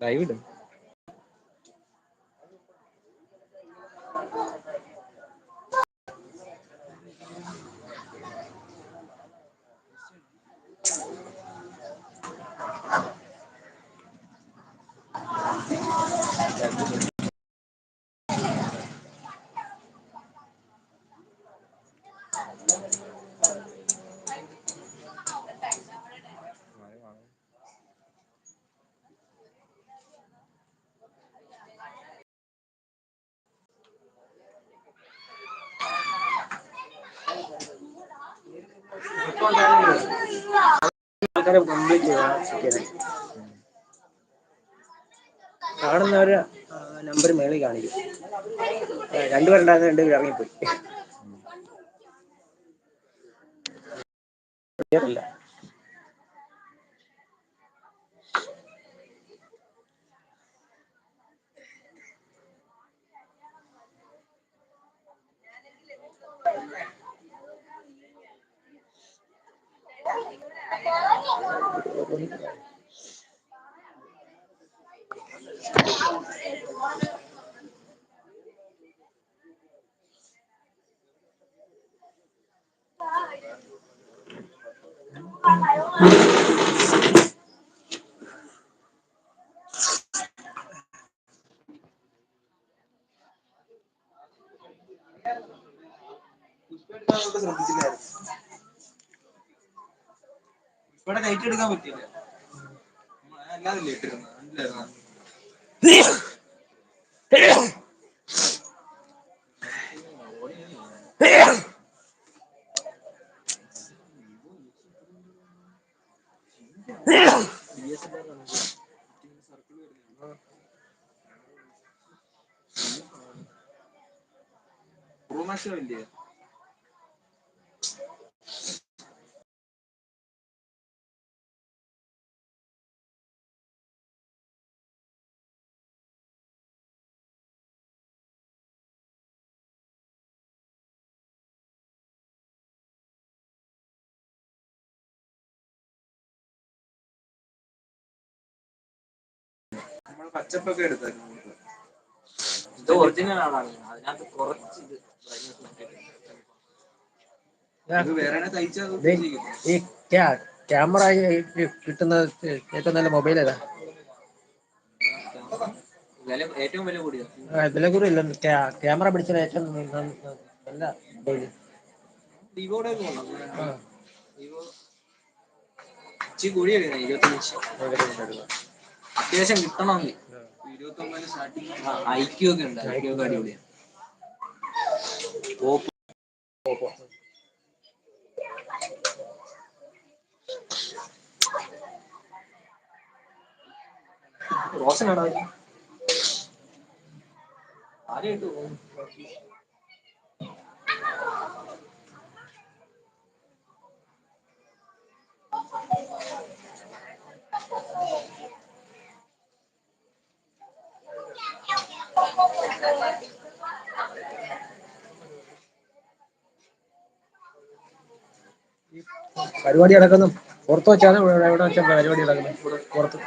Live ആൾക്കാരെ complete കാണുന്നവര് number മേളിൽ കാണിക്കും. രണ്ടുപേരുണ്ടായിരുന്ന രണ്ടുപേർ ഇറങ്ങിപ്പോയി. Clear Gracias. ഇവിടെ ലൈറ്റ് എടുക്കാൻ പറ്റില്ല ഇല്ലേ നമ്മൾ പച്ചപ്പൊക്കെ എടുത്തായിരുന്നു. ഇത് ഒറിജിനൽ ആളാണ് അതിനകത്ത് കുറച്ച് ഇത് ഈ ക്യാമറ കിട്ടുന്ന ഏറ്റവും നല്ല മൊബൈൽ ഏതാ? വില ഏറ്റവും വില കൂടിയത് ആ, വില കുറവില്ല ക്യാമറ പിടിച്ച ഏറ്റവും നല്ല മൊബൈൽ. വിവോയുടെ വിവോ ഇച്ചിരി കൂടിയാണ് ഇരുപത്തഞ്ച്. അത്യാവശ്യം കിട്ടണമെങ്കിൽ ഇരുപത്തൊമ്പതിന് സ്റ്റാർട്ടിങ് ഐക്യു ഒക്കെ ഉണ്ട്. ഐക്യു ഒക്കെ അടിപൊളിയാണ് ഓപ്പോ റോഷനാടാ ആരെയായിട്ട് പോകും പരിപാടി നടക്കുന്നു. പുറത്ത് വെച്ചാണ് ഇവിടെ ഇവിടെ വെച്ച പരിപാടി നടക്കുന്നത്. പുറത്ത്.